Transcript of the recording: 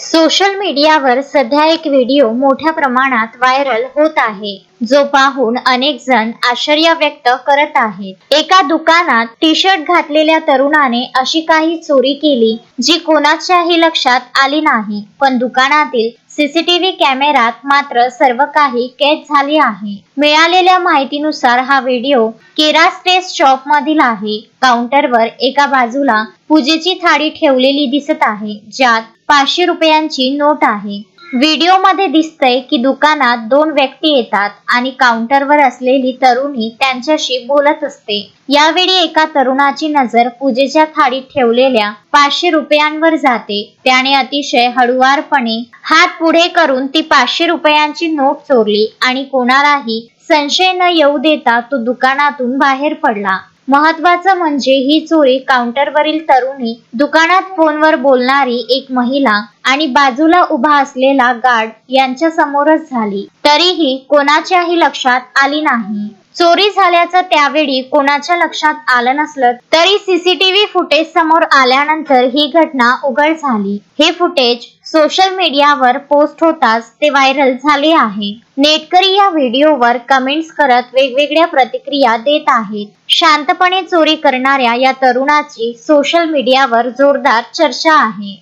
Social मीडियावर सध्या एक व्हिडिओ मोठ्या प्रमाणात व्हायरल होत आहे जो पाहून अनेक जण आश्चर्य व्यक्त करत आहेत. एका दुकानात टी शर्ट घातलेल्या तरुणाने अशी काही चोरी केली जी कोणाच्याही लक्षात आली नाही. पण दुकानातील सीसीटीव्ही कॅमेरात मात्र सर्व काही कैद झाले आहे. मिळालेल्या माहितीनुसार हा व्हिडिओ केरा स्टेस शॉप मधील आहे. काउंटरवर एका बाजूला पूजेची थाळी ठेवलेली दिसत आहे ज्यात पाचशे रुपयांची नोट आहे. व्हिडिओमध्ये दिसतंय की दुकानात दोन व्यक्ती येतात आणि काउंटरवर असलेली तरुणी त्यांच्याशी बोलत असते. यावेळी एका तरुणाची नजर पूजेच्या थाळीत ठेवलेल्या पाचशे रुपयांवर जाते. त्याने अतिशय हळुवारपणे हात पुढे करून ती पाचशे रुपयांची नोट चोरली आणि कोणालाही संशय न येऊ देता तो दुकानातून बाहेर पडला. महत्वाचं म्हणजे ही चोरी काउंटरवरील तरुणी दुकानात फोनवर बोलणारी एक महिला आणि बाजूला उभा असलेला गार्ड यांच्या समोरच झाली. तरीही कोणाच्याही लक्षात आली नाही. चोरी झाल्याचं त्यावेळी कोणाच्या लक्षात आलं नसलं तरी सीसीटीव्ही फुटेज समोर आल्यानंतर ही घटना उघड झाली. हे फुटेज सोशल मीडियावर पोस्ट होताच ते व्हायरल झाले आहे. नेटकरी या व्हिडिओवर कमेंट्स करत वेगवेगळ्या प्रतिक्रिया देत आहेत. शांतपणे चोरी करणाऱ्या या तरुणाची सोशल मीडियावर जोरदार चर्चा आहे.